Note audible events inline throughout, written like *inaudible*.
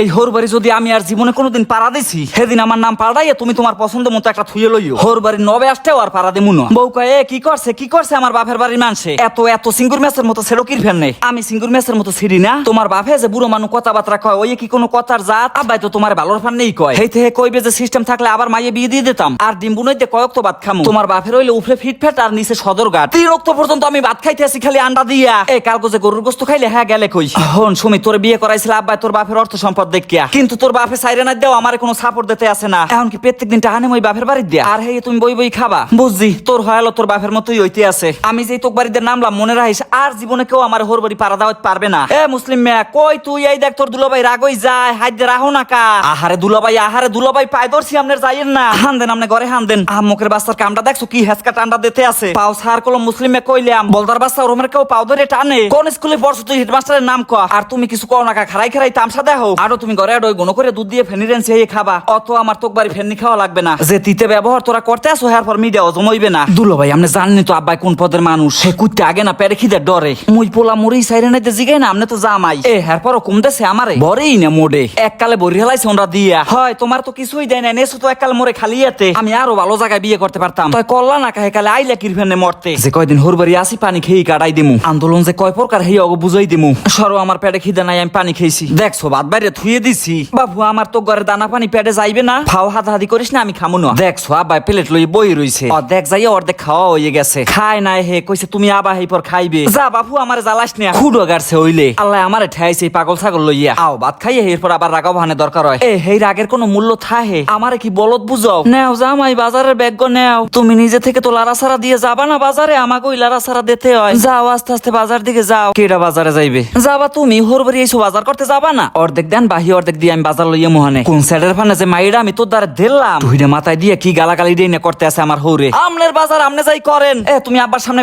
এই হোর বাড়ি যদি আমি আর জীবনে কোনোদিন পাড়া দিছি, সেদিন আমার নাম পাল্টাইয়া তুমি তোমার পছন্দ মতো একটা থুয়ে লইও। হোর বাড়ি নবে আসতেও আর পাড়া দেমু না। বউ কয় কি করছে? কি করছে আমার বাপের বাড়ির মানুষে এত এত সিঙ্গুর ম্যাচের মতো ছেড়ো কির ফেন নেই আমি সিঙ্গুর ম্যাচের মতো ছিড়ি না। তোমার বাপে যে বুড়ো মানুষ কথাবার্তা কয়, ওই কি কোনো কথার জাত? আব্বাই তো তোমার ভালোর ফান নেই কয়। হেই থেকে কইবে যে সিস্টেম থাকলে আবার মাইয়ে বিয়ে দিয়ে দিতাম। আর ডিম্বু নইতে কয়েক তো ভাত খামু। তোমার বাপের হইলে উফরে ফিট ফেট আর নিচে সদর গাট তিন রক্ত পর্যন্ত আমি ভাত খাইতে আসি খালি আন্ডা দিয়া। এই কালকে যে গরুর গোস্ত খাইলে হ্যাঁ গেলে কই? হন সুমি, তোর বিয়ে করাইছিল আব্বাই, তোর বাপের অর্থ সম্পদ দেখিয়া। কিন্তু তোর বাপে সাইরে না দেও আমার কোনো সাপোর্ট দিতে আসে না। এখন কি প্রত্যেক দিন টাহানে ওই বাপের বাড়ি দিয়া? আর হে তুমি বই বই খাবা? বুঝছি তোর হয়ালো তোর বাপের মতোই হইতে আছে। আমি যেই তোর বাড়িতে নামলাম মনে রাখিস আর জীবনে কেউ আমার হোর বাড়ি পাড়া দাওয়াত পারবে না। এ মুসলিম মেয়া কই তুই? এই দেখ তোর দুলাভাই রাগই যায় হাত দিয়ে রাহো না কা। আহারে দুলাভাই আহারে দুলাভাই পায় ধরছি আমনের যাইয়েন না। হান দেন আমনে ঘরে হান দেন। আহ মুখের বাচ্চার কামটা দেখছ কি হেসকা টান্ডা দিতে আছে? পাও সার কলম মুসলিমে কইলাম। বলদার বাচ্চা ওরমের কেউ পাও ধরে টানে। কোন স্কুলে পড়ছো তুই হেডমাস্টারের নাম ক? আর তুমি কিছু কও না কা খারাই খারাই তামসা দেখো আরও তুমি ঘরে আডই গুণ করে দুধ দিয়ে ফেনিরেন চেয়ে খাবা। অত আমার তোক বাড়ি ফেননি খাওয়া লাগবে না। যে তিতে ব্যবহার তোরা করতে আসো, হ্যার পর মিডিয়া জমইবে না। দুলো ভাই আপনি জাননি তো আব্বাই কোন পদের মানুষ? সে কুত্তে আগে না পেরে খিদে ডরে। মুই পোলা মুড়ি সাইরে নাইতে জিগাই না আপনি তো জামাই। এ, হ্যার পরও কমতেছে আমারে। বরেই না মোডে। এককালে বরি হেলাইছে ওরা দিয়া। হয়, তোমার তো কিছুই দেয় না নেছো তো এককাল মোরে খালি এতে আমি আরও ভালো জায়গায় বিয়ে করতে পারতাম। তাই করলা না কাহে কালে আইলা কিরফেনে মরতে। যে কয়দিন হরবারি আসি, পানি খেয়ে কাটাই দিমু। আন্দোলন যে কয় প্রকার, হেই অগ বুঝাই দিমু। সরো আমার পেটে খিদে নাই, আমি পানি খেয়েছি। দেখছ, বাদ বাইরে থুয়ে দিছি। বাবু আমার তো ঘরে দানা পানি পেটে যাইবে না। ফাও হাত হাতি করিস না আমি খামু না। দেখছ আব্বাই প্লেট লই বই রইছে। অর্ধেক যাইয়া অর্ধেক খাওয়া হয়ে গেছে। খায় নাই হে কইছে তুমি আবা হেই পর খাইবে। যা বাপু আমারে জ্বালাস না। খুডো গারছে হইলে। আল্লাহ আমারে ঠাইছে পাগল ছাগল লইয়া। আও ভাত খাইয়ে এরপর আবার রাগাও ভানে দরকার হয়। এ হেই রাগের কোনো মূল্য থাহে। আমারে কি বলদ বুঝাও? নেও জামাই বাজারের ব্যাগ নেও। তুমি নিজে থেকে তো লারা সারা দিয়ে যাবা না বাজারে? আমাকে ওই লারা সারা দিতে হয়। যাও আস্তে আস্তে বাজার দিকে যাও। কেডা বাজারে যাইবে? যাবা তুমি হরবরি এইসব বাজার করতে যাবা না। অর্ধেক দেন বাহি অর্ধেক দিয়ে আমি বাজার লইয়া মোহনে। কোন ফানে যে মাইরা আমি তোর দ্বারা দিলাম মাথায় দিয়ে কি গালাগালি দিয়ে করতে আছে আমার হৌরে। আমনের বাজার আমনে যাই করেন। এ, তুমি সামনে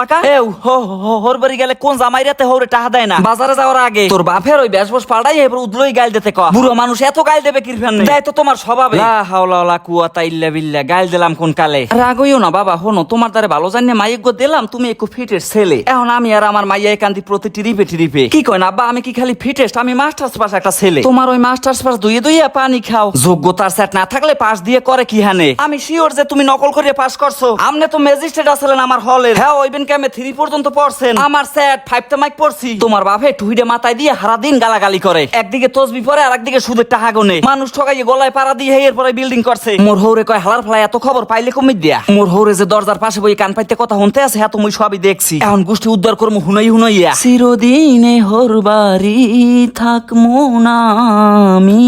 লাকা এ হো হো হরবরি গেলে কোন জামাইরাতে হৌরে টাহা দেয় না। বাজারে যাওয়ার আগে তোর বাপের ওই এবার উদলই দিতে ক। বুড়ো মানুষ এত গাইল দেবে কিরফেন দেয় তো তোমার স্বভাবে। লা হাওলা ওয়ালা কুয়াতা ইল্লা বিল্লা গাইল দিলাম কোন কালে। রাগইও না বাবা, হনো, তোমার দ্বারে ভালো জানিয়ে মাইক দিলাম, তুমি একটু ফিটের ছেলে। এখন আমি আর আমার মাইয়া একান্তি প্রতি টিরিপে টিরিপে। কি কয় না আব্বা, আমি কি খালি ফিটেস্ট? আমি মাস্টার্স পাস একটা ছেলে। তোমার ওই মাস্টার্স পাস দুইয়ে দুইয়ে পানি খাও। যোগ্যতার সেট না থাকলে পাস দিয়ে করে কি হানে? আমি শিওর যে তুমি নকল করে পাস করছ। আমনে তো ম্যাজিস্ট্রেট আছিলেন আমার হলের হ্যাঁ ওই বেন ক্যামে থ্রি পর্যন্ত পড়ছেন। আমার সেট ফাইভ টা মাইক পড়ছি। তোমার বাপে টুইডে মাথায় দিয়ে হারা দিন গালাগালি করে। একদিকে তসবি পরে আর একদিকে সুদের টাকা গনে। মানুষ ঠকাইয়ে গলায় পাড়া দিয়ে হেয়ের পরে বিল্ডিং করছে। মোর হৌরে কয় হালার ফলাই এত খবর পাইলে কমি দিয়া? মোর হৌরে যে দরজার পাশে বই কান পাইতে কথা শুনতে আছে হ্যাঁ তুমি সবই দেখছি। এখন গোষ্ঠী উদ্ধার করব হুনাই হুনাইয়া। চিরদিনে হরবারি থাকমু। না আমি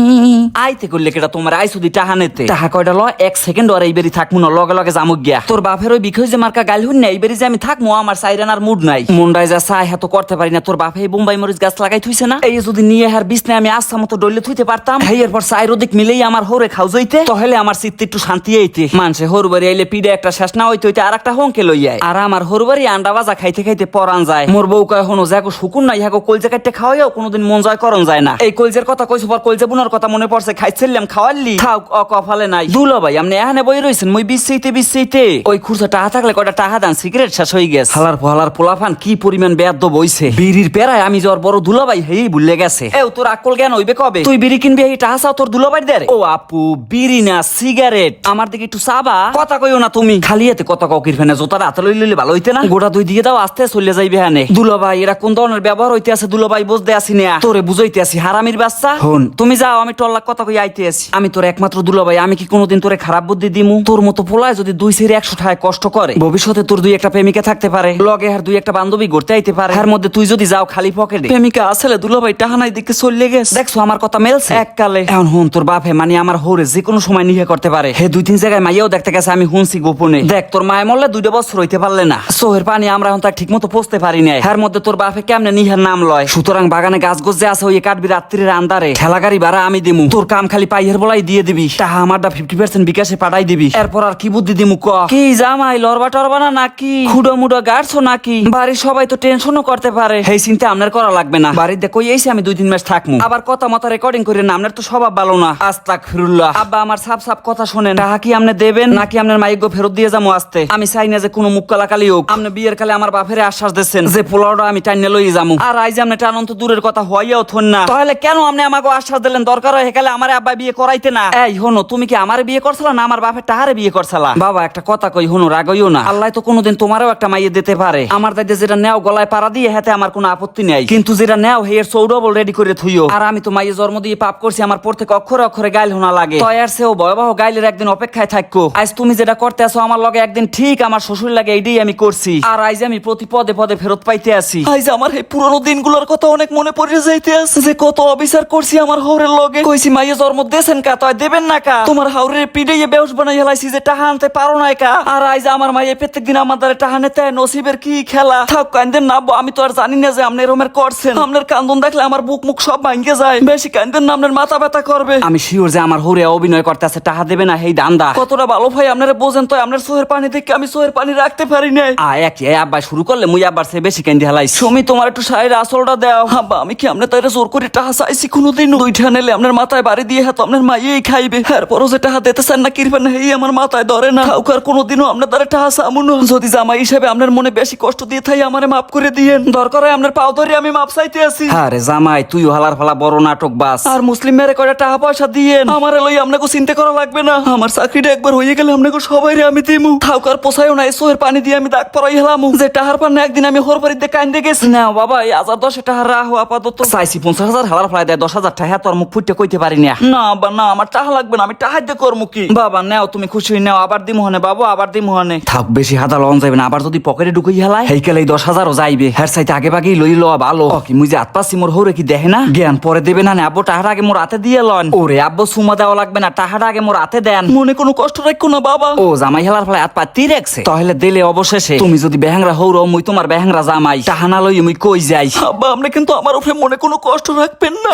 আইতে করলে কেটা তোমার আই সুদি টাহা টাহা কয়টা ল এক সেকেন্ড আর এইবারই থাকমু না, লগে লগে জামুক গিয়া। তোর বাপের ওই বিখই যে মার্কা গাল হুন না, এইবারই যে আমি থাকমু, আমার সাইরানার মুড নাই। মুন্ডায় যা চাই হ্যাঁ তো করতে পারি না। তোর বাপে বোম্বাই মরিচ গাছ লাগাই থুইছে না? এই যদি নিয়ে হার বিছনে আমি আস্থা মতো ডলে থুইতে পারতাম। এই এরপর সাইর ওদিক মিলেই আমার হরে খাও জইতে। তাহলে আমার চিত্তে একটু শান্তি এইতে মানুষে হরবারি আইলে পিড়ে একটা শেষ না হইতে হইতে আর একটা হংকে লইয়ায় আর আমার হরবারি আন্ডা বাজা খাইতে খাইতে পরান যায়। মোর বউ কয়, হনো যাকো শুকুন নাই হ্যাঁ কলজা কাটতে খাওয়াইও কোনোদিন মন জয় করন যায় না। এই কলজের কথা কইছো পর কলজা বুনার কথা মনে পড়ছে খাইছিলাম খাওয়ালি খাও অ কফালে নাই। দুলো ভাই আপনি এখানে বই রইছেন মই বিচ্ছেইতে বিচ্ছেইতে ওই খুরসা টাহা থাকলে কয়টা টাহা দান সিগারেট শেষ হয়ে গেছে। হালার ফলার পোলাফান কি পরিমাণ বেয়াদ্দ বইছে। বিড়ির পেরায় আমি জ্বর বড় দুলাভাই হেই ভুলে গেছে। এও তোর আকল জ্ঞান হইবে কবে? তুই বিড়ি কিনবি এই টাহা চাও তোর দুলাভাই দে ও আপু বিড়ি না সিগারেট। আমার দিকে একটু চাবা? কথা কইও না তুমি। খালি এতে কথা ককির ফেনে জোতার হাতে লই লইলে ভালো হইতে না? গোটা দুই দিয়ে দাও আস্তে চলে যাইবে হানে দুলাভাই এরা কোন ধরনের ব্যবহার হইতে আছে দুলাভাই বুঝতে আসি না। তোরে বুঝাইতে আসি হারামির বাচ্চা? হন। তুমি যাও আমি টল্লাক কথা কই আইতে আসি আমি তোর একমাত্র দুলাভাই আমি কি কোনোদিন তোরে খারাপ বুদ্ধি দিমু? তোর মতো পোলায় যদি দুই সেরে একশো ঠায় কষ্ট করে ভবিষ্যতে তোর দুই একটা প্রেমিকা থাকতে পারে। লগে আর দুই একটা বান্ধবী গড়তে আইতে পারে। এর মধ্যে তুই যদি যাও খালি পকেটে। প্রেমিকা আসলে দুলাভাই টাহানাই দিকে চললে গেছে। দেখছ আমার কথা মেলছে? এককালে। এখন হুন তোর বাপে মানে আমার হোরে যে কোনো সময় নিহে করতে পারে। হে দুই তিন জায়গায় মাইয়াও দেখতে গেছে আমি হুনছি গোপনে। দেখ তোর মায় মরলে দুইটা বছর হইতে পারলে না। সোহের পানি আমরা এখন তার ঠিক মতো পৌঁছতে পারি নাই। এর মধ্যে তোর বাপে কেমনে নিহের নাম লয়? সুতরাং বাগানে গাছ গোছ যে আছে ওই কাটবি রাত্রির আন্দারে। ঠেলা গাড়ি ভাড়া আমি দিমু। তোর কাম খালি পাইয়ের বলাই দিয়ে দিবি। টাহা আমারটা ফিফটি পার্সেন্ট বিকাশে পাঠাই দিবি। এরপর আর কি বুদ্ধি দিমু ক? কি জামাই লড়বা টরবা না নাকি? খুডো মুডো গাড়ছো নাকি? বাড়ির সবাই তো টেনশনও করতে পারে। এই চিন্তা আপনার করা লাগবে না। বাড়িতে কই এসে আমি দুই তিন মাস থাকমু। আবার কথা মতো রেকর্ডিং করে না আপনার তো স্বভাব ভালো না। আস্তাক ফিরুল্লাহ আব্বা আমার সাপ সাপ কথা শোনেন। টাহা কি আপনি দেবেন? নাকি আপনার মাইক ফেরত দিয়ে যাব আসতে? আমি চাই না যে কোনো মুখ কালাকালি হোক। আপনি বিয়ের কালে আমার বাপেরে আশ্বাস দিচ্ছেন যে পোলাওটা আমি টাইনে লই যামু। আর আইজ আপনি টানন্ত দূরের কথা হইয়াও থন না। তাহলে কেন আপনি আমাকে আশ্বাস দিলেন? দরকার হয় হেকালে আমার আব্বা বিয়ে করাইতে না। এই হনো তুমি কি আমার বিয়ে করছলা না আমার বাপের টাহারে বিয়ে করছলা? বাবা একটা কথা কই হনো রাগইও না। আল্লাহ তো কোনোদিন তোমারও একটা মাইয়ে দিতে পারে। আমার দাইতে যেটা নেও গলায় পাড়া দিয়ে হাতে আমার কোনো আপত্তি নেই। কিন্তু যেটা নেও হেয়ের সৌডবল রেডি করে থুইও। আর আমি তো মাইয়ে জন্ম দিয়ে পাপ করছি আমার পড়তে অক্ষরে অক্ষরে গাইল হোনা লাগে। তয়ার সেও ভয়াবহ গাইলের একদিন অপেক্ষায় থাকো। আজ তুমি যেটা করতে আসো আমার লগে একদিন ঠিক আমার শ্বশুর লাগে এইটাই আমি করছি। আর আজ আমি প্রতি পদে পদে ফেরত পাইতে আছি আজ আমার এই পুরনো দিনগুলোর কথা অনেক মনে পড়ে যাইতে আছে। যে কত অবিচার করছি আমার হাওরের লগে। কইছি মাইয়ে জন্ম দেছেন কা? তয় দেবেন না কা? তোমার হাওরের পিড়াইয়ে বেউস বানাই হেলাইছি যে টাহা আনতে পারো না কা? আর আজ আমার মাইয়ে প্রত্যেক দিন আমার দ্বারা টাহা নেতে নসিবের কি খেলা? থাক কান্দেন না আমি তো আর জানি না যে আপনি এরমের করছেন। আপনার কান্দন দেখলে আমার বুক মুখ সব ভাঙ্গে যায়। বেশি কান্দেন না আপনার মাথা ব্যথা করবে। আমি শিওর যে আমার হরে অভিনয় করতেছে টাহা দেবে না হেই দান্দা। কতটা ভালো ভাই আপনারা বোঝেন তো আপনার সোহের পানি থেকে আমি সোহের পানি রাখতে পারি না আ এক এ আব্বা শুরু করলে মুই আব্বার সে বেশি কেন্দি হালাই সুমি তোমার একটু সাইড আসলটা দাও। আব্বা আমি কি আপনার তাইরে জোর করে টাহা চাইছি কোনোদিন দুইটা নেলে আপনার মাথায় বাড়ি দিয়ে হাত আপনার মাইয়েই খাইবে। এরপরও যে টাহা দিতেছেন না কিরবেন হেই আমার মাথায় ধরে না। কাউকার কোনোদিনও আপনার দ্বারা টাহা সামুন। যদি জামাই হিসেবে আপনার মনে বেশি কষ্ট দিয়ে থাই আমারে মাফ করে দিয়েন। দরকার হয় আপনার পাও ধরে আমি মাপ চাইতে আছি আরে জামাই তুই হালার ফালা বড় নাটক বাস। আর মুসলিম মেরে করে টাকা পয়সা দিয়েন? আমার লই আপনাকে চিন্তা করা লাগবে না। আমার চাকরিটা একবার হয়ে গেলে আপনাকে সবাই আমি দিমু। থাকার পোষায়ও না সোহের পানি দিয়ে আমি দাগ পরাই হেলাম। যে টাহার পান একদিন আমি হোর বাড়িতে কান্দে গেছি। না বাবা এই হাজার দশ টাহার রাহ আপাতত। চাইছি পঞ্চাশ হাজার হালার ফলাই দেয় দশ হাজার টাকা তোর মুখ ফুটে কইতে পারি না। না বা না আমার টাকা লাগবে না আমি দিয়ে করব কি? বাবা নেও তুমি খুশি নাও আবার দিম হনে বাবু আবার দিম হনে। থাক বেশি হাদা লন যাবে না আবার যদি পকেটে ঢুকাই হেলাই? হেইকেলে দশ হাজারও যাইবে। হ্যার সাইতে আগে বাগেই লই লওয়া ভালো। কি মুই যে আত মোর হৌরে কি দেখে না? জ্ঞান পরে দেবে না আব্বু টাহার আগে মোর হাতে দিয়ে লন। ওরে আব্বু সুমা দেওয়া লাগবে না টাহাটা আগে মোর হাতে দেন। মনে কোনো কষ্ট রাখো না বাবা। ও জামাই হেলার ফলে হাত পাতি রাখছে তাহলে দিলে অবশেষে। তুমি যদি বেহাংরা হৌর মুই তোমার বেহাংরা জামাই। টাহানা লই মুই কই যাই? আব্বা আপনি কিন্তু আমার উপরে মনে কোনো কষ্ট রাখবেন *laughs*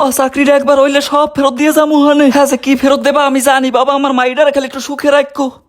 না চাকরিটা একবার হইলে সব ফেরত দিয়ে যাব হানে। হ্যাঁ কি ফেরত দেবা আমি জানি। বাবা, আমার মাইডারে খালি একটু সুখে রাখো।